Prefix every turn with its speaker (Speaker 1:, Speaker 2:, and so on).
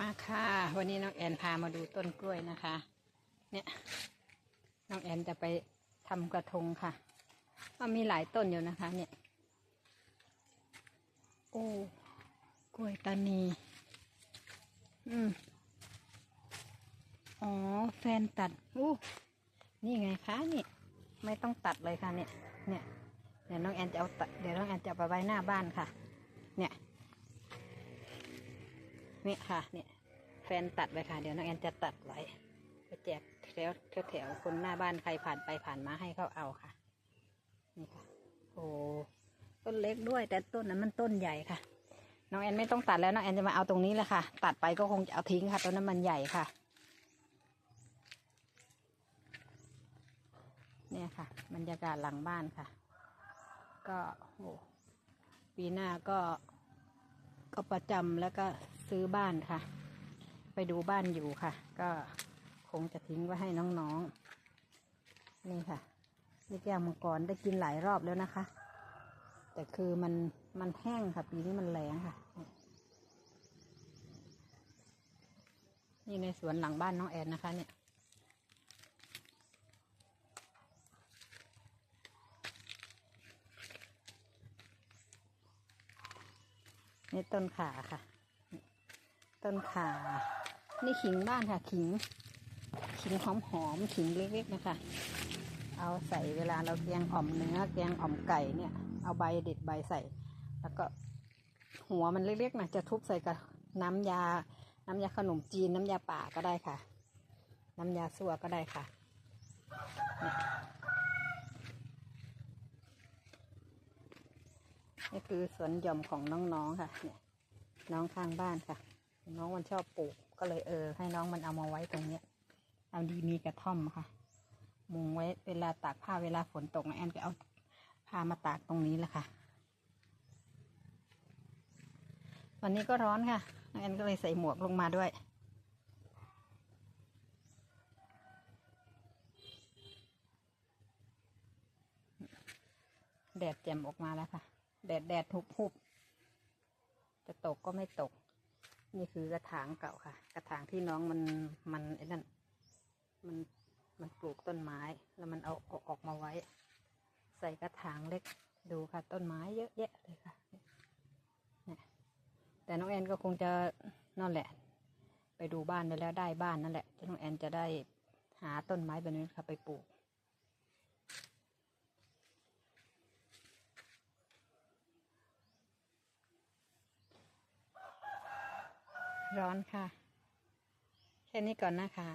Speaker 1: มาค่ะ วันนี้น้องแอนพามาดูต้นกล้วยนะคะ เนี่ยน้องแอนจะไปทำกระทงค่ะว่ามีหลายต้นอยู่นะคะ เนี่ย โอ้กล้วยตานี อืมอ๋อ แฟนตัดอู้นี่ไงคะนี่ ไม่ต้องตัดเลยค่ะ เนี่ย เนี่ยเดี๋ยวน้องแอนจะเอาตัดเดี๋ยวน้องแอนจะไปไว้หน้าบ้านค่ะ เนี่ย นี่ค่ะ เนี่ย แฟนตัดไว้ค่ะ เดี๋ยวน้องแอนจะตัดไว้ไปแจกแถวแถวคนหน้าบ้านใครผ่านไปผ่านมาให้เขาเอาค่ะ นี่ค่ะ โอ้ต้นเล็กด้วย แต่ต้นนั้นมันต้นใหญ่ค่ะ น้องแอนไม่ต้องตัดแล้วน้องแอนจะมาเอาตรงนี้แหละค่ะ ตัดไปก็คงจะเอาทิ้งค่ะต้นนั้นมันใหญ่ค่ะ เนี่ยค่ะบรรยากาศหลังบ้านค่ะ ก็โอ้ปีหน้าก็ก็ประจำแล้วก็ ซื้อบ้านค่ะ ไปดูบ้านอยู่ค่ะ ก็คงจะทิ้งไว้ให้น้องๆ นี่ค่ะนี่แก้วมังกรได้กินหลายรอบแล้วนะคะ แต่คือมันมันแห้งค่ะ ปีนี้มันแรงค่ะ นี่ในสวนหลังบ้านน้องแอนนะคะ เนี่ยนี่ต้นขาค่ะ ต้นขานี่ขิงบ้านค่ะขิง ขิงหอมหอมขิงเล็กๆนะคะ เอาใส่เวลาเราแกงอ่อมเนื้อแกงอ่อมไก่เนี่ย เอาใบเด็ดใบใส่ แล้วก็หัวมันเล็กๆนะจะทุบใส่กับน้ำยา น้ำยาขนมจีนน้ำยาป่าก็ได้ค่ะ น้ำยาสัวก็ได้ค่ะนี่คือสวนหย่อมของน้องๆค่ะ เนี่ย น้องข้างบ้านค่ะ น้องมันชอบปลูกก็เลยเออ ให้น้องมันเอามาไว้ตรงเนี้ยเอาดีมีกระท่อมค่ะ มุงไว้เวลาตากผ้าเวลาฝนตกนะแอนก็เอาผ้ามาตากตรงนี้แหละค่ะ วันนี้ก็ร้อนค่ะแอนก็เลยใส่หมวกลงมาด้วยแดดแจ่มออกมาแล้วค่ะ แดดแดดทุบหุบจะตกก็ไม่ตก นี่คือกระถางเก่าค่ะ กระถางที่น้องมันมันไอ้นั่นมันมันปลูกต้นไม้ แล้วมันเอาเอาออกมาไว้ ใส่กระถางเล็กดูค่ะ ต้นไม้เยอะแยะเลยค่ะเนี่ยแต่น้องแอนก็คงจะนั่นแหละ ไปดูบ้านได้แล้วได้บ้านนั่นแหละน้องแอนจะได้หาต้นไม้แบบนี้ค่ะไปปลูก ร้อนค่ะ แค่นี้ก่อนนะคะ